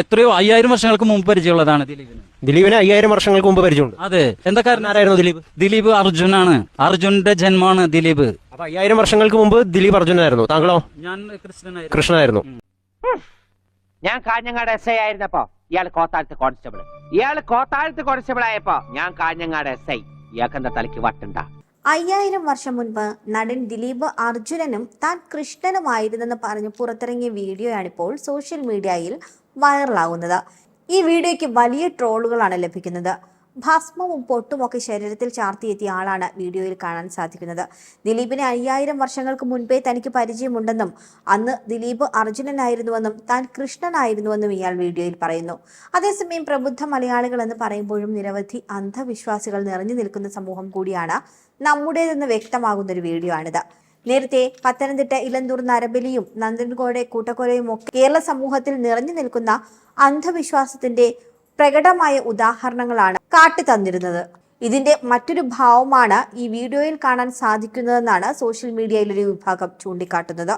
എത്രയോ അയ്യായിരം വർഷങ്ങൾക്ക് മുമ്പ് പരിചയമുള്ളതാണ് ദിലീപിന് ദിലീപിന് അയ്യായിരം വർഷങ്ങൾക്ക് മുമ്പ് പരിചയമുണ്ട്. അതെ. എന്താ കാരണം? ആരായിരുന്നു ദിലീപ്? ദിലീപ് അർജുനാണ്. അർജുന്റെ ജന്മമാണ് ദിലീപ്. അപ്പൊ അയ്യായിരം വർഷങ്ങൾക്ക് മുമ്പ് ദിലീപ് അർജുനായിരുന്നു. താങ്കളോ? ഞാൻ കൃഷ്ണനായിരുന്നു. കൃഷ്ണനായിരുന്നു. ഞാൻ കാഞ്ഞങ്ങാട് എസ് ഐ ആയിരുന്നപ്പോ ഇയാൾ കോത്താഴത്ത് കോൺസ്റ്റബിൾ ഇയാൾ കോത്താഴത്ത് കോൺസ്റ്റബിൾ ആയപ്പോ ഞാൻ കാഞ്ഞങ്ങാട് എസ് ഐ ഇയാൾക്കെന്താ തലയ്ക്ക് വട്ടുണ്ട? അയ്യായിരം വർഷം മുൻപ് നടൻ ദിലീപ് അർജുനനും താൻ കൃഷ്ണനുമായിരുന്നെന്ന് പറഞ്ഞ് പുറത്തിറങ്ങിയ വീഡിയോയാണിപ്പോൾ സോഷ്യൽ മീഡിയയിൽ വൈറലാകുന്നത് ഈ വീഡിയോയ്ക്ക് വലിയ ട്രോളുകളാണ് ലഭിക്കുന്നത്. ഭസ്മവും പൊട്ടുമൊക്കെ ശരീരത്തിൽ ചാർത്തിയെത്തിയ ആളാണ് വീഡിയോയിൽ കാണാൻ സാധിക്കുന്നത്. ദിലീപിനെ അയ്യായിരം വർഷങ്ങൾക്ക് മുൻപേ തനിക്ക് പരിചയമുണ്ടെന്നും അന്ന് ദിലീപ് അർജുനനായിരുന്നുവെന്നും താൻ കൃഷ്ണനായിരുന്നുവെന്നും ഇയാൾ വീഡിയോയിൽ പറയുന്നു. അതേസമയം പ്രബുദ്ധ മലയാളികൾ എന്ന് പറയുമ്പോഴും നിരവധി അന്ധവിശ്വാസികൾ നിറഞ്ഞു നിൽക്കുന്ന സമൂഹം കൂടിയാണ് നമ്മുടേതെന്ന് വ്യക്തമാകുന്ന ഒരു വീഡിയോ ആണിത് നേരത്തെ പത്തനംതിട്ട ഇലന്തൂർ നരബലിയും നന്ദൻകോടെ കൂട്ടക്കൊലയും ഒക്കെ കേരള സമൂഹത്തിൽ നിറഞ്ഞു നിൽക്കുന്ന അന്ധവിശ്വാസത്തിന്റെ പ്രകടമായ ഉദാഹരണങ്ങളാണ് കാട്ടി തന്നിരുന്നത്. ഇതിന്റെ മറ്റൊരു ഭാവമാണ് ഈ വീഡിയോയിൽ കാണാൻ സാധിക്കുന്നതെന്നാണ് സോഷ്യൽ മീഡിയയിലൊരു വിഭാഗം ചൂണ്ടിക്കാട്ടുന്നത്.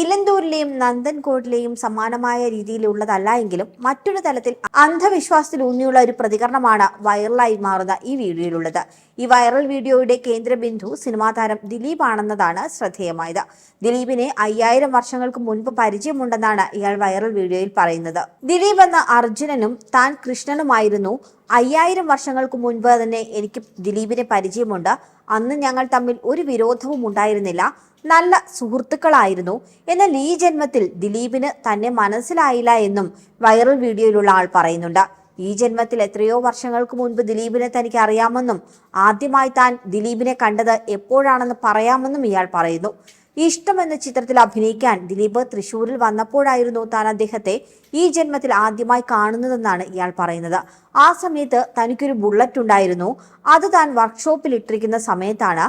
ഇലന്തൂരിലെയും നന്ദൻകോട്ടിലെയും സമാനമായ രീതിയിലുള്ളതല്ല എങ്കിലും മറ്റൊരു തലത്തിൽ അന്ധവിശ്വാസത്തിൽ ഊന്നിയുള്ള ഒരു പ്രതികരണമാണ് വൈറലായി മാറുന്ന ഈ വീഡിയോയിലുള്ളത്. ഈ വൈറൽ വീഡിയോയുടെ കേന്ദ്രബിന്ദു സിനിമാ താരം ദിലീപ് ആണെന്നതാണ് ശ്രദ്ധേയമായത്. ദിലീപിനെ അയ്യായിരം വർഷങ്ങൾക്ക് മുൻപ് പരിചയമുണ്ടെന്നാണ് ഇയാൾ വൈറൽ വീഡിയോയിൽ പറയുന്നത്. ദിലീപ് എന്ന അർജുനനും താൻ കൃഷ്ണനുമായിരുന്നു. അയ്യായിരം വർഷങ്ങൾക്ക് മുൻപ് തന്നെ എനിക്ക് ദിലീപിനെ പരിചയമുണ്ട്. അന്ന് ഞങ്ങൾ തമ്മിൽ ഒരു വിരോധവും ഉണ്ടായിരുന്നില്ല. നല്ല സുഹൃത്തുക്കളായിരുന്നു എന്നാൽ ഈ ജന്മത്തിൽ ദിലീപിന് തന്നെ മനസ്സിലായില്ല എന്നും വൈറൽ വീഡിയോയിലുള്ള ആൾ പറയുന്നുണ്ട്. ഈ ജന്മത്തിൽ എത്രയോ വർഷങ്ങൾക്ക് മുൻപ് ദിലീപിനെ തനിക്ക് അറിയാമെന്നും ആദ്യമായി താൻ ദിലീപിനെ കണ്ടത് എപ്പോഴാണെന്ന് പറയാമെന്നും ഇയാൾ പറയുന്നു. ഇഷ്ടം എന്ന ചിത്രത്തിൽ അഭിനയിക്കാൻ ദിലീപ് തൃശൂരിൽ വന്നപ്പോഴായിരുന്നു താൻ അദ്ദേഹത്തെ ഈ ജന്മത്തിൽ ആദ്യമായി കാണുന്നതെന്നാണ് ഇയാൾ പറയുന്നത്. ആ സമയത്ത് തനിക്കൊരു ബുള്ളറ്റ് ഉണ്ടായിരുന്നു. അത് താൻ വർക്ക്ഷോപ്പിൽ ഇട്ടിരിക്കുന്ന സമയത്താണ്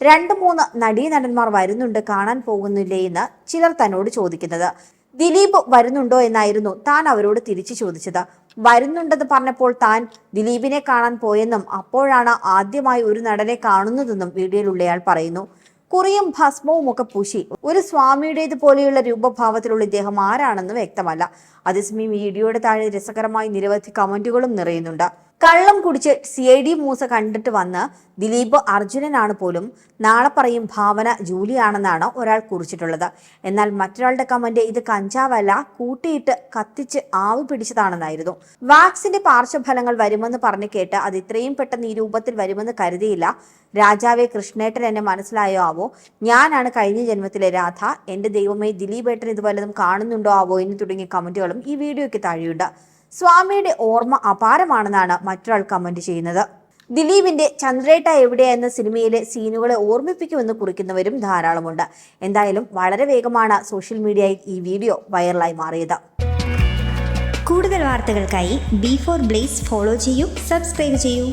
രണ്ട് മൂന്ന് നടീനടന്മാർ വരുന്നുണ്ട് കാണാൻ പോകുന്നില്ലേ എന്ന് ചിലർ തന്നോട് ചോദിക്കുന്നത്. ദിലീപ് വരുന്നുണ്ടോ എന്നായിരുന്നു താൻ അവരോട് തിരിച്ചു ചോദിച്ചത്. വരുന്നുണ്ടെന്ന് പറഞ്ഞപ്പോൾ താൻ ദിലീപിനെ കാണാൻ പോയെന്നും അപ്പോഴാണ് ആദ്യമായി ഒരു നടനെ കാണുന്നതെന്നും വീഡിയോയിലുള്ളയാൾ പറയുന്നു. കുറിയും ഭസ്മവും ഒക്കെ പൂശി. ഒരു സ്വാമിയുടേത് പോലെയുള്ള രൂപഭാവത്തിലുള്ള ഇദ്ദേഹം ആരാണെന്ന് വ്യക്തമല്ല. അതേസമയം വീഡിയോയുടെ താഴെ രസകരമായി നിരവധി കമന്റുകളും നിറയുന്നുണ്ട്. കള്ളം കുടിച്ച് സി ഐ ഡി മൂസ കണ്ടിട്ട് വന്ന് ദിലീപ് അർജുനനാണ് പോലും നാളെ പറയും ഭാവന ജൂലിയാണെന്നാണ് ഒരാൾ കുറിച്ചിട്ടുള്ളത്. എന്നാൽ മറ്റൊരാളുടെ കമന്റ് ഇത് കഞ്ചാവല്ല കൂട്ടിയിട്ട് കത്തിച്ച് ആവി പിടിച്ചതാണെന്നായിരുന്നു. വാക്സിന്റെ പാർശ്വഫലങ്ങൾ വരുമെന്ന് പറഞ്ഞു കേട്ട് അത് ഇത്രയും പെട്ടെന്ന് ഈ രൂപത്തിൽ വരുമെന്ന് കരുതിയില്ല. രാജാവെ കൃഷ്ണേട്ടൻ എന്നെ മനസ്സിലായോ ആവോ? ഞാനാണ് കഴിഞ്ഞ ജന്മത്തിലെ രാധ. എന്റെ ദൈവമേ ദിലീപേട്ടൻ ഇത് വല്ലതും കാണുന്നുണ്ടോ ആവോ എന്ന് തുടങ്ങിയ കമന്റുകളും ഈ വീഡിയോയ്ക്ക് താഴെയുണ്ട്. സ്വാമിയുടെ ഓർമ്മ അപാരമാണെന്നാണ് മറ്റൊരാൾ കമന്റ് ചെയ്യുന്നത്. ദിലീപിന്റെ ചന്ദ്രേട്ട എവിടെ എന്ന സിനിമയിലെ സീനുകളെ ഓർമ്മിപ്പിക്കുമെന്ന് കുറിക്കുന്നവരും ധാരാളമുണ്ട്. എന്തായാലും വളരെ വേഗമാണ് സോഷ്യൽ മീഡിയയിൽ ഈ വീഡിയോ വൈറലായി മാറിയത്. കൂടുതൽ വാർത്തകൾക്കായി ബി ഫോർ ബ്ലേസ് ഫോളോ ചെയ്യൂ സബ്സ്ക്രൈബ് ചെയ്യൂ.